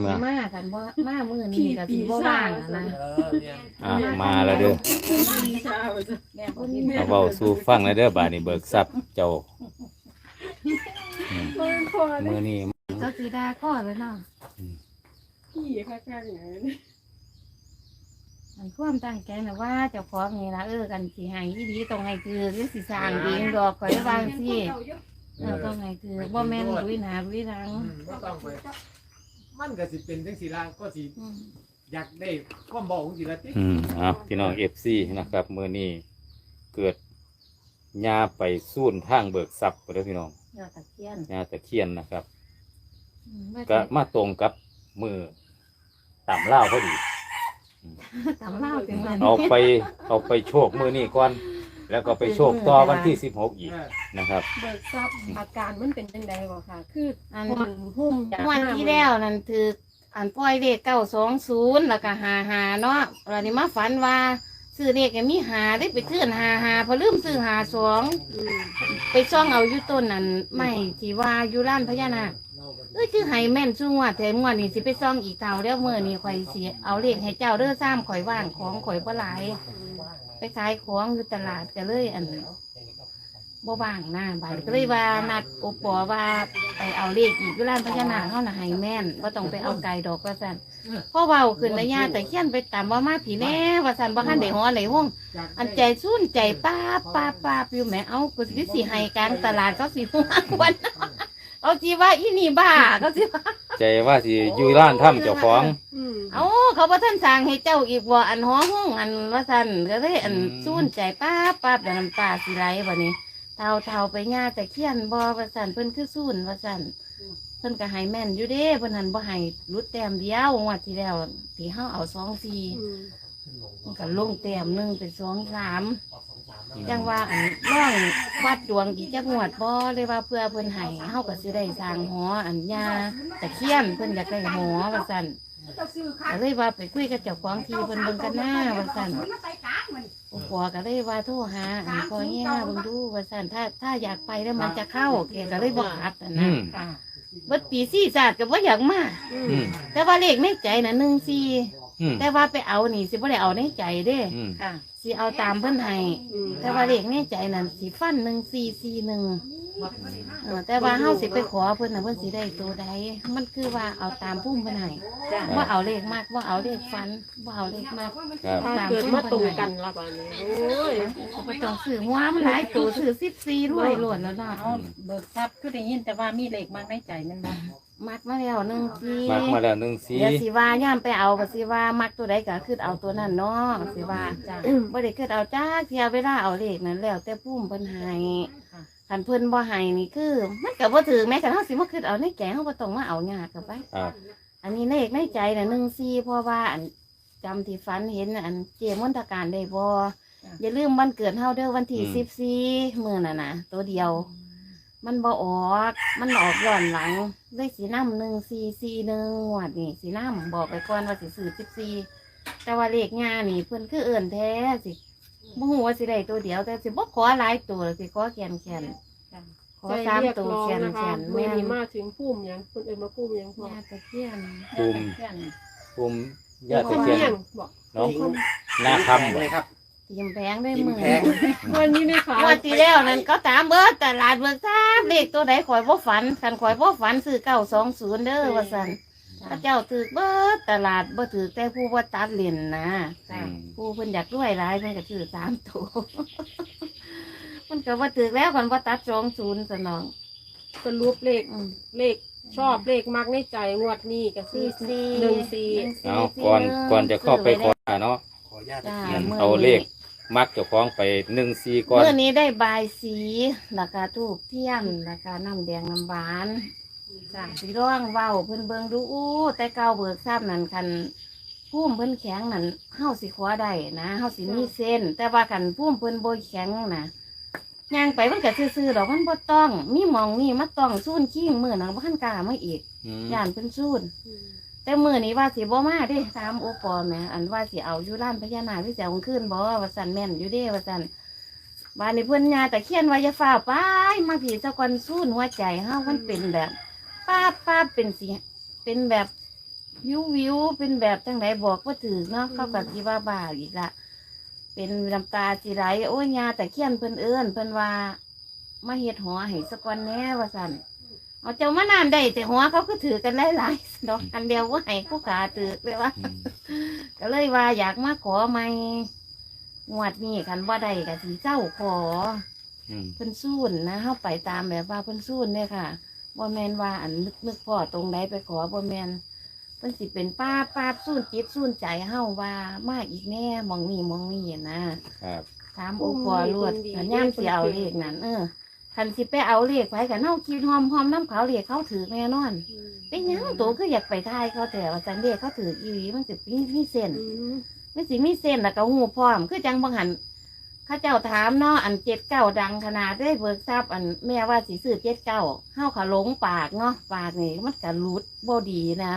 เมืองมากันว่ามามื้อนี้ก็สิบ่ว่างอะนะเออเนี่ยอะมาแล้วเด้อแม่บ่มีเอาเว้าสู่ฟังแล้วเด้อบาดนี้เบิกทรัพย์เจ้าอืมมื้อนี้ก็สิด่าข้อเลยเนาะพี่ข้างๆอย่างนั้นมันความตั้งใจนะว่าเจ้าของนี่นะเออกันสิให้อีดีตรงให้คือหรือสิสร้างเองดอกข่อยว่าจังซี่เออตรงให้คือบ่แม่นลุยหน้าลุยหลัง อืมบ่ต้องไป มันก็สิเป็นจังซี่ล่ะก็สิอืมอยากได้ความบอกของสิละติอืมเอาพี่น้อง FC นะครับมื้อนี้เกิดยาไปสู้นทางเบิกทรัพย์เด้อพี่น้องยอดตะเคียนยาตะเคียนนะครับ อืมว่าก็จะมาตรงกับมือต่ำเล่าวพอดี ตำเล่าถึงมันเอาไปเอาไปโชคมือนี่ก่อน แล้วก็ไปโชคต่อวันที่สิบหกอีกเออนะครับ เบิกทรัพย์อาการมันเป็นจังไดบ่ค่ะ คืออันพอพุ่มอยากวันที่แล้วนั่นถืออันปล่อยเลขเก้าสองศูนย์แล้วก็หาหาเนาะเรานี่มาฝันว่าซื้อเลขก็มีหาได้ไปขึ้นหาหาพอลืมซื้อหาสองอืมไปซ่องเอาอยู่ต้นนั่นไม่ที่ว่าอยู่ร้านพญานาคเอ้ยคือให้แม่นช่วงว่าแต่งวดนี้สิไปซ่องอีกเท่าแล้วเมื่อนี้ข่อยสิเอาเลขให้เจ้าเด้อซ้ำข่อยว่างของข่อยบ่หลาย ไปขายของอยู่ตลาดก็เลยอันบ่ว่างหน้าบายก็เลยว่านัดโอปอว่าไปเอาเลขอีกอยู่ร้านพญานาคเฮาน่ะให้แม่นบ่ต้องไปเอาไก่ดอกว่าซั่นพอเว้าขึ้นระยะแต่เขียนไปตามว่ามาผีแน่ว่าซั่นบ่ทันได้ฮ้อไหนห้องอันใจสู้นใจป้าป้าป้าอยู่แม่เอากูสิสิให้กลางตลาดเขาสิหัวควันเอาจีว่าอีนี่บ้าเขาสิว่า ใจว่าสิอยู่ร้านถ้ำเจ้าของอืมเอาเขาบ่ท่านสั่งให้เจ้าอีกว่าอันห้อห้องอันว่าซั่นก็เลยอันอืมสู้นใจป้าบป้าบแต่น้ำตาสิไหลบัดนี้เท่าเท่าไปย่าแต่เขียนบ่ว่าซั่นเพิ่นคือสู้นว่าซั่นเพิ่นก็ให้แม่นอยู่เด้เพิ่นหันบ่ให้รุดแต้มเดียวงวดที่แล้วที่เฮาเอา2 4อืมมันก็ลงแต้มหนึงเป็น2 3 จังว่าอันร่องวัดดวงอีกจักงวดบ่เลยว่าเพื่อเพิ่นให้เฮาก็สิได้สร้างหออันยาตะเคียนเพิ่นอยากได้หอว่าซั่นก็เลยว่าไปคุยกับเจ้าของที่เพิ่นเบิ่งกันหน้าว่าซั่นโอ้ปัวก็เลยว่าโทรหาอันพ่อแง่เบิ่งดูว่าซั่นถ้าถ้าอยากไปแล้วมันจะเข้าแกก็เลยบ่คัดอันอืนั้นมค่ะเบิดปีสี่ศาสตร์ก็บ่อยากมาอือืมมแต่ว่าเลขในใจน่ะ14 อืม แต่ว่าไปเอานี่สิบ่ได้เอาในใจเด้อืม ค่ะ สิเอาตามเพิ่นให้อืมแต่ว่าเลขในใจนั่นสีฟันหนึ่งสี่สี่หนึ่ง เออแต่ว่าเฮาสิไปขอเพิ่นน่ะเพิ่นสิได้ตัวใดมันคือว่าเอาตามพุ่มเพิ่นให้ว่าเอาเลขมากว่าเอาเลขฟันว่าเอาเลขมากครับถ้าเกิดมาตรงกันละบาดนี้โอ้ยบ่ต้องซื้อหัวมันหลายตัวซื้อ14รวยล้วนแล้วเนาะเอาเบิกทรัพย์คือได้ยินแต่ว่ามีเหล็กมากในใจแมันบ่มักมาแล้วหนึ่งทีมากมาแล้วหนึ่งสี เดี๋ยวสิว่าย่ามไปเอาก็สิว่ามักตัวใดก็คือเอาตัวนั้นเนาะสิว่าจ้าบ่ได้คือเอาจ้าเที่ยวเวลาเอาเลขนั้นแล้วแต่พุ่มเพิ่นให้ ค่ะคันเพิ่นบ่ให้นี่คือ มันก็บ่ถือแม้คันเฮาสิมาคิดเอาในแกงเฮาบ่ต้องมาเอายากกับไป ครับ อันนี้เลขในใจน่ะ14เพราะว่าอันจำที่ฝันเห็นน่ะอันเจมนตการได้บ่อย่าลืมวันเกิดเฮาเด้อวันที่14มื้อน่ะนะตัวเดียว มันบ่ออก มันออกย้อนหลังเลยสีน้ำหนึ่งสี่สี่หนึ่งงวดนี่สีน้ำบอกไปก่อนว่าสิซื้อสิบสี่แต่ว่าเลขงานนี่เพิ่นคือเอื่นแท้สิ บ่ฮู้ว่าสิได้ตัวเดียว แต่สิบ่ขอหลายตัวสิขอแขนแขนขอใจสามเรียกตัวร้องแขนนะแขคะนเมื่แม่อนนี้มาถึงพุ่มหยังคนเอื่นมาพุ่มหยังพอญาตะเคียนภูมิเพื่อนภูมิญาติพุ่มเคียเมี่ยนงบอกน้องหน้าคำบ่เลยครับทีมแพงได้กินมือแพง วันนี้ได้ขายงวดที่แล้วนั่นก็ตามเบิดตลาดเบิกทราบเลขตัวใดข่อยบ่ฝันคันข่อยบ่ฝันซื้อ920เด้อว่าซั่น พระเจ้าถือเบิดตลาดบ่ถือแต่ผู้บ่ตัดเล่นนะอืมผู้เพิ่นอยากรวยหลายเพิ่นก็ถือสามตัว มันก็ว่าถือแล้วคนว่าตัดสองศูนย์สนองสรุปเลขอืมเลขชอบเลขมักในใจงวดนี้ก็คือสี่สี่หนึ่งสี่ เอาก่อนก่อนจะเข้าไปขอเนาะขออนุญาตจ้างั้นมื่เอาเลขมักเจ้าของไปหนึ่งสีก่อน เมื่อนี้ได้บายสีแล้วก็ทูบเทียนแล้วก็น้ำแดงน้ำหวาน จ้าสีร่องเว้าเพิ่นเบิ่งดูอู้แต่เก่าเบิกทราบนั่นคันพุ่มเพิ่นแข็งนั่นเฮาสิขวาได้นะเฮาสิมีเส้น แต่ว่าคันพุ่มเพิ่นบ่แข็งนะย่างไปมันก็ซื่อๆดอกมันบ่ต้อง มีหมองนี่มาต้องสู้นขี้มือนังบ่คันกล้ามาอีกอืมย่านเพิ่นสู้นแต่มื้อนี้ว่าสิบ่มาเด้ตามโอปอแหม่อันว่าสิเอาอยู่ร้านพญานาคที่สิเอาขึ้นบ่ว่าซั่นแม่นอยู่เด้ว่าซั่นบ้านนี้เพิ่นยาแต่เขียนว่าอย่าฟ้าวไปมาผีเจ้าก่อนสู้นหัวใจเฮามันเป็นแบบ ป้าบป้าบเป็นสิเป็นแบบวิววิวเป็นแบบจังไดบอกว่าถือเนาะเขากับที่ว่าบ้าอีกละเป็นน้ำตาจีไรโอ้ยยาแต่เคียนเพิ่นเอื้อนเพิ่นว่ามาเฮ็ดหัวให้สักวันแน่ว่าสั่นเอาเจ้ามานานได้แต่หัวเขาก็ถือกันหลายๆดอกอันเดียวว่าให้ผู้ขาถือเลยว่าอืมก็เลยว่าอยากมาขอไม่งวดนี้คันว่าได้กับสีเจ้าขออืมเพิ่นสู้นนะเข้าไปตามแบบว่าเพิ่นสู้นเนี่ยค่ะ บ่แมนว่าอันนึกนึกพ่อตรงใดไปขอบ่แมนเพิ่นสิเป็นป้าป้าสู้นจิตสู้นใจเฮาว่ามาอีกแน่หมองนี่หมองนี่นะครับถามโอปอรวดขันย่ามสิเอาเลขนั้น เออคันสิไปเอาเลขไว้กันเฮาคิดหอมหอมน้ำเขาเลขเขาถือแน่นอน เป็นหยังตัวคืออยากไปทายเขาแต่ว่าสันเลขเขาถืออีหลีมันสิมีมีเส้นอืมมันสิมีเส้นแล้วก็หูพร้อม คือจังบางหันเข้าเจ้าถามเนาะอันเจ็ดเก้าดังขนาดได้เบิกทรัพย์อันแม่ว่าสิซื้อเจ็ดเก้าเฮาขาหลงปากเนาะปากนี่มันกะรุดบ่ดีนะ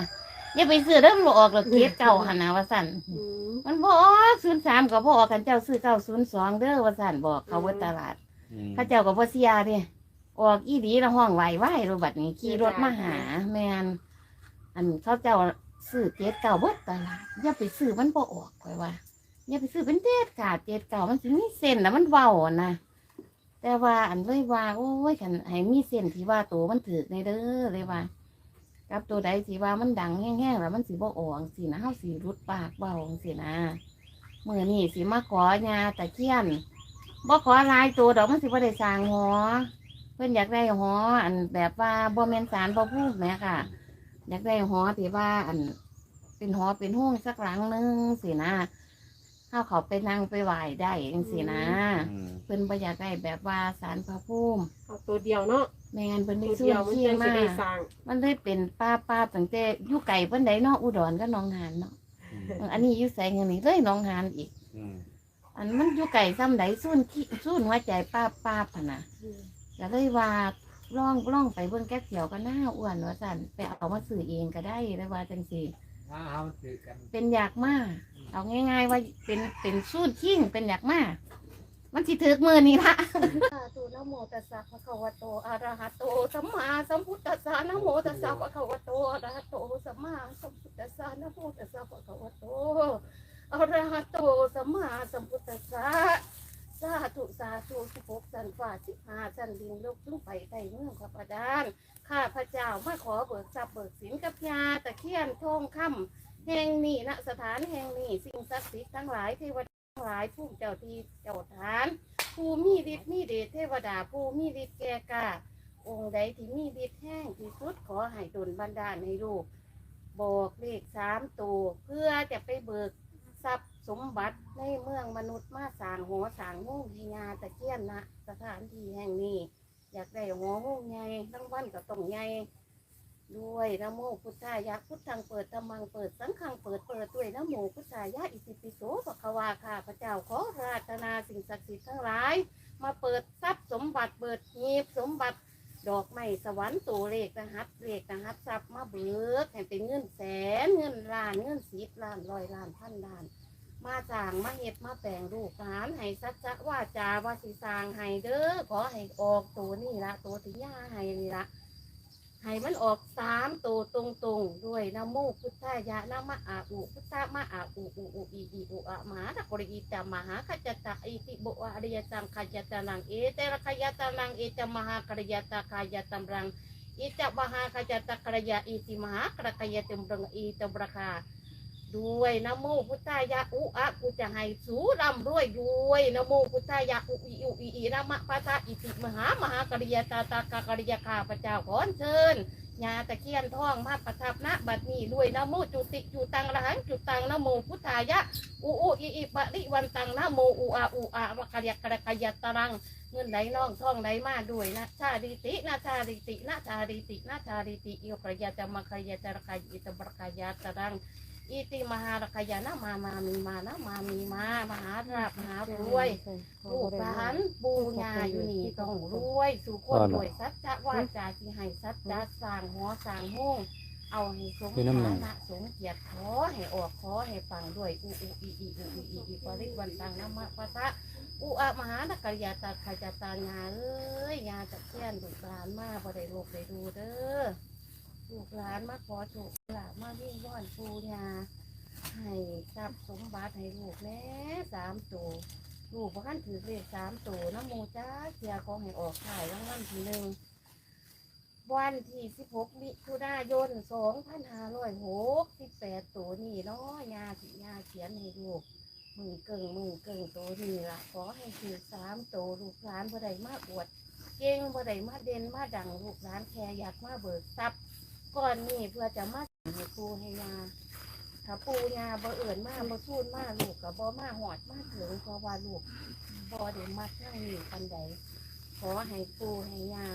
อย่าไปซื้อเริ่มบ่ออกหรอกเจ็ดเก้าหันนะว่าสั่นอืมมันบ่ออกศูนย์สามก็บ่ออกกันเจ้าซื้อเก้าศูนย์สองเด้อว่าสั่นบอกเขาเบิดตลาดอืมเข้าเจ้าก็บ่เสียเด้ออกอีดีละห้องไหวไหวรูบัดนี้ขี่รถมาหาแม่นอันเขาเจ้าซื้อเจ็ดเก้าเบิดตลาดอย่าไปซื้อมันบ่ออกข่อยว่า อย่าไปซื้อเป็นเด็ดขาดเจ็ดเก่ามันสิมีเส้นแล้วมันเบาอะนะแต่ว่าอันเลยว่า โอ้ยขันให้มีเส้นที่ว่าตัวมันถือในเด้อเลยว่า กับตัวใดที่ว่ามันดังแห้งๆแล้วมันสิบ่ออกสินะเฮาสิรุดปากเบาสินะเมื่อนี่สิมาขอยาตะเคียนบ่ขอหลายตัวดอกมันสิบ่ได้สร้างหอ เพิ่นอยากได้หอ อันแบบว่าบ่แม่นสารบ่พูดแหมค่ะ อยากได้หอที่ว่า อันเป็นหอเป็นห้องสักหลังหนึงสินะ เฮาเขาไปนั่งไปไหว้ได้จังซี่นะอืมเพิ่นบ่อยากได้แบบว่าสารพระภูมิเอาตัวเดียวเนาะแม่งั้นเพิ่นตัได้วสู้เดียวมันเที่ยจะมาได้สร้างมันเลยเป็นป้าป้าตั้งแต่อยู่ไก่เพิ่นใดเนาะอุดรก็หนองหานเนาะอืมเอออันนี้อยู่ไสเงินนี่เลยหนองหานอีก อืมอันมันอยู่ไก่ซ้ำใดสู้นขี้สู้นหัวใจป้าป้าพะนะ ก็เลยว่าล่องล่องไปเบิ่งแก้วเขียวก็น่าอ้วนว่าสั่นไปเอามาซื้อเองก็ได้เลยว่าจังซี่ถ้าเฮาถือกันเป็นอยากมา เอาง่าย ๆ ว่าเป็นเป็นสู้นขิ้งเป็นอยากมาก มันสิถึกมือนี่ละสาธุนะโมตัสสะภะคะวะโตอะระหะโตสัมมาสัมพุทธัสสะนะโมตัสสะภะคะวะโตอะระหะโตสัมมาสัมพุทธัสสะนะโมตัสสะภะคะวะโตอะระหะโตสัมมาสัมพุทธัสสะสาธุสาธุสิบหกสันฟ้าสิบห้าสันดินลูกจุ้ง ณสถานแห่งนี้ สิ่งศักดิ์สิทธิ์ทั้งหลายเทวดาทั้งหลายผู้เจ้าที่เจ้าทาน ผู้มีฤทธิ์มีเดชเทวดาผู้มีฤทธิ์แก่กล้าองค์ใดที่มีฤทธิ์แห้งที่สุดขอให้ดลบันดาลให้ลูกบอกเลขสามตัวเพื่อจะไปเบิกทรัพย์สมบัติในเมืองมนุษย์มาสางหัวสางห้องให้ยาตะเคียนนะสถานที่แห่งนี้ อยากได้หัวห้องใหญ่ทั้งวันก็ต้องใหญ่ ด้วยนะโมพุทธายะพุทธังเปิดธรรมังเปิดสังฆังเปิดเปิดด้วยนะโมพุทธายะอิติปิโสปะคะวาข้าพระเจ้าขอราธนาสิ่งศักดิ์สิทธิ์ทั้งหลาย มาเปิดทรัพย์สมบัติเปิดหีบสมบัติดอกไม้สวรรค์ตัวเลขรหัสเลขรหัสทรัพย์มาเบิกให้เป็นเงินแสนเงินล้านเงินสิบล้านร้อยล้านพันล้าน มาสร้างมาเฮ็ดมาแปลงรูปหลานให้สัจจะว่าจาว่าสิสร้างให้เด้อขอให้ออกตัวนี่ละตัวที่ย่าให้นี่ละ ให้มันออกสามตัวตรงๆด้วยนะโมพุทธายะนะมะอาอุพุทธะมะอาอุอุอุอีอีอุอะมหาตะกริอิตามหาขจตะอิติบุอริยตังขจตานังเอเตระขยตานังเอตมหากริยตาขยตัมรังอิจมหาขจตะกริยาอิติมหากรกยติมรังอิตมรคา ด้วยนะโมพุทธายะอุอะกูจะให้สูรำด้วยด้วยนะโมพุทธายะอุอีอุอีอีนะมะปะทะอิติมหามหากริยตาตากากริยข้าพระเจ้าขอเชิญญาตะเคียนทองมาประทับณบัดนี้ด้วยนะโมจุติจุตังระหังจุตังนะโมพุทธายะอุอุอีอีปะริวันตังนะโมอุอะอุอะวะกะยะกระกะยตรังเงินไหลน้องท่องไหลมาด้วยนะชาดิตินะชาดิตินะชาดิตินะชาดิติอิโยกระยะจะมาคระยะจะระกายอิตบระกายะตรัง อิติมหาลกยานะมามามีมานะมามีมามหาราบมหารวยลูกหลานปูญาอยู่นี่ต้องรวยสู่คนรวยสัจจะว่าจาที่ให้สัจจะสร้างหัวสร้างห้องเอาให้สมฐานะสมเกียรติขอให้ออกขอให้ฟังด้วยอุอุอีอีอุอีอีอีปริวันตังนะมะปะทะอุอะมหานกยาตาขจตางาเอ้ยยาตะเคียนลูกหลานมาบ่ได้โลกได้ดูเด้อ ลูกหลานมาขอโชคหลานมาวิ่งว่อนปูยาให้ทรัพย์สมบัติให้ลูกแน่สามตัวลูกพ่านถือเลขสามตัวน้ำโมจ้าเสียของให้ออกขายรางวัลทีหนึ่งวันที่สิบหกมิถุนายนสองพันห้าร้อยหกสิบแปดตัวนี่เนาะยาสิยาเขียนให้ลูกมือเก่งมือเก่งตัวนี่ละขอให้ถือสามตัวลูกหลานบ่ได้มาอวด เก่งบ่ได้มาเด่นมาดังลูกหลานแค่อยากมาเบิกทรัพย์ ก่อนนี่เพื่อจะมาให้ปูให้ยาถ้าปูยาบ่เอื่นมากบ่สู้มากลูกกับบ่มาหอดมากถึงเพราะว่าลูกบ่ได้มาทั้งนี้ปันใดขอให้ปูให้ยา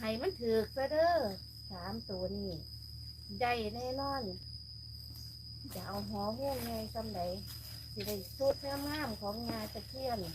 ให้มันถือกซะเด้อสามตัวนี่ได้แน่นอนจะเอาหอหุ้งไงจำไดสิได้สุดงามๆของยาตะเคียนนี้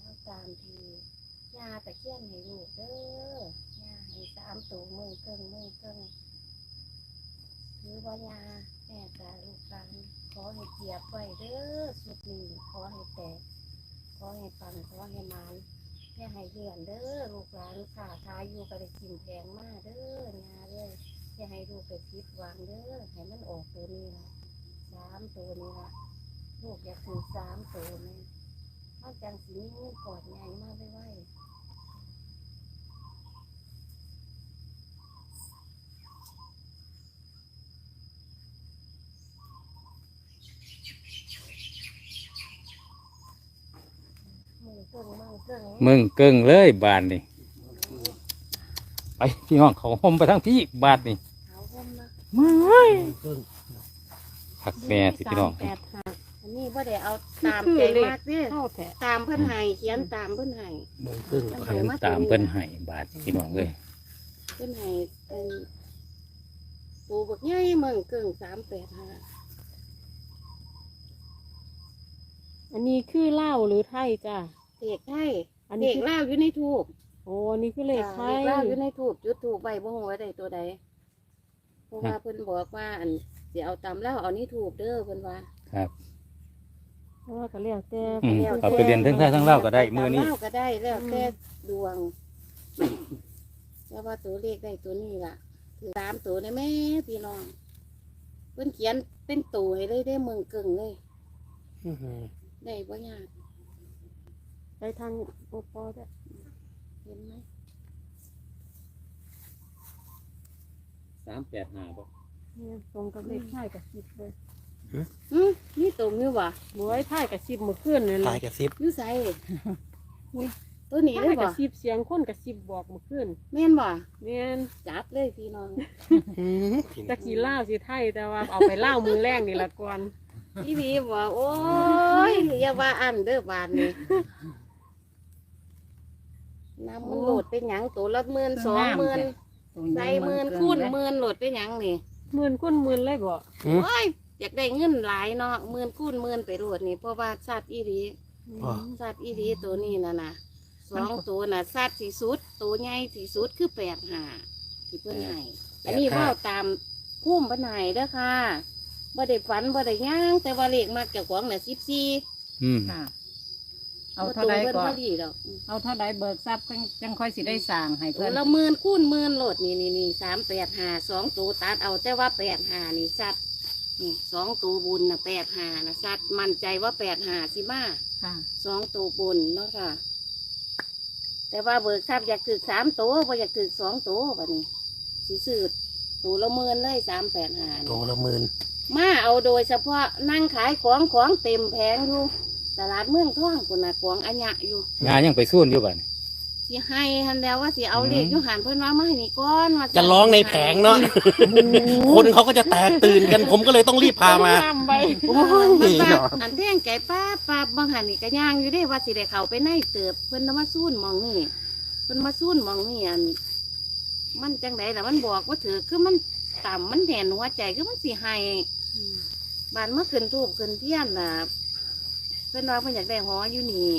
เอาตามทียาตะเคียนให้ลูกเด้อยาให้สามตัวมือเกิงมือเกิงหรือว่า ยาแม่กาลูกหลานขอให้เกียบไว้เด้อสุดนี้ขอให้แตกขอให้ปันขอให้มันแค่ให้เลื่อนเด้อลูกหลานขาทายอยู่ก็ได้กินแพงมากเด้อยาเด้อแค่ให้ลูกไปพิดหวังเด้อให้มันออกตัวนี้ละสามตัวนี้ละลูกอยากถึงสามตัวนี้มันจังสีนี้งูกอดใหญ่มากเลยว่ามือเกิง มือเกิงมึงเกิงเลยบาทนี่ไปพี่ห้องเขาห่มไปทั้งพี่บาทนี่เขาห่มนะมาผักแม่ที่พี่น้องแปดห้าอันนี้พ่ได้เอาตามคือใจเลขมากเนี่ยเท่าแท้ตามเพื่อนให้เขียนตามเพื่อนให้เพิ่นตามเพิ่นให้บาทพี่น้องเลยเพื่อนให้เป็นปูบักใหญ่เมืองเกิงสามแปดห้าอันนี้คือเหล้าหรือไทยจ้ะ เด็กให้อันนี้เด็กคือเล่าอยู่ในทูบโอ้อันนี้คือเลขไทเด็ยกเล่าอยู่ในทูบจุดทูบใบบ่หัวาได้ตัวใดเพราะว่าเพิ่นบอกว่าอันสิเอาตามเล่าเอานี่ทูบเด้อเพิ่นว่าครับ เพราะว่าก็เรียกแต่อืมเอาไปเรียนทั้งไทยทั้งเล่าวก็ได้มือนี้ตาเล่าก็ได้แล้วแต่ดวงแต่ว่าตัวเลขได้ตัวนี้ล่ะคือตามตัวได้แม่พี่น้องเพิ่นเขียนเป็นตัวให้เลยได้เมืองเกิงเลยได้บ่ยาก ไปทางโอปอจ้ะเห็นไหมสามแปดห้าบ่เนี่ยตรงกับเลขไทยกับสิบเลยอืมนี่ตรงอยู่บ่บวยไทยกับสิบเมื่อคืนนั่นตายกับซิบอยู่ไสตัวนี้ไทเลยยกับ่บสิบเสียงคนกับสิบบอกเมื่อคืนแม่นบ่แม่นจับเลยพี่น้อง ตะกี้เล่าวสิไทยแต่ว่าเอาไปเล่าวมือแรกนี่ละก่อน พี่พีบอกโอ้ยอย่าว่าอันเด้อบานนี้ น้ำมันโหลดเป็นหยังตัวละหมื่นสองหมื่นใส่หมื่นคูณหมื่นโหลดเป็นหยังนี่หมื่นก้นหมื่นเลยบ่โอ้ยอยากได้เงินหลายเนาะหมื่นคูณหมื่นไปโหลดนี่เพราะว่าสัตว์อีรีอ๋อสัตว์อีรีตัวนี้น่ะนะสองตัวน่ะสัตว์ที่สุดตัวใหญ่ที่สุดคือแปดหาที่เพิ่นให้อันนี้ว่าตามพุ่มเพิ่นให้เด้อค่ะบ่ได้ฝันบ่ได้ย่างแต่ว่าเลขมากเจ้าของน่ะสิบสี่อืมค่ะ เอาเท่าใดก่อนพอดีดอกเอาเท่าใดเบิกทรัพย์จังค่อยสิได้สร้างให้ตัเพื่วอนละหมื่นคูณหมื่นโหลดนี่นี่นี่สามแปดหาสองตัวตัดเอาแต่ว่าแปดหานี่สัตว์นี่สองตัวบุญนะแปดหานะสัตว์มั่นใจว่าแปดหาสิมาค่ะสองตัวบุญเนาะค่ะ แต่ว่าเบิกทรัพย์อยากถือสามตัวบ่อยากถือสองตัวแบบนี้สิซื้อตัวละหมื่นเลยสามแปดหาตัวละหมื่นมาเอาโดยเฉพาะนั่งขายของของเต็มแผงอยู่ ตลาดเมืองท่องคนน่ะของอัญญะอยู่งานยังไปสู้อยู่บ้าน สิให้ทันแล้วว่าสิเอาอืมเลขอยู่หันเพิ่นว่ามาให้นี่ก้อนว่าจะร้องในแผงเนาะ คนเขาก็จะแตกตื่นกัน ผมก็เลยต้องรีบพามานำไปโอ้ยมันว่าเนาะ อันแท่งไก่ป้าป้าบางหันนี่ก็ย่างอยู่ได้ว่าสิได้เข้าไปในเติบเพิ่นน่ะมาสู้นหมองนี่เพิ่นมาสู้นหมองนี่อัน มันจังไดล่ะมันบอกว่าถือคือมันต่ำมันแหนหัวใจคือมันสิให้ บานเมื่อคืนทูบคืนเทียนน่ะ เพิ่นว่าเพิ่นอยากได้หออยู่นี่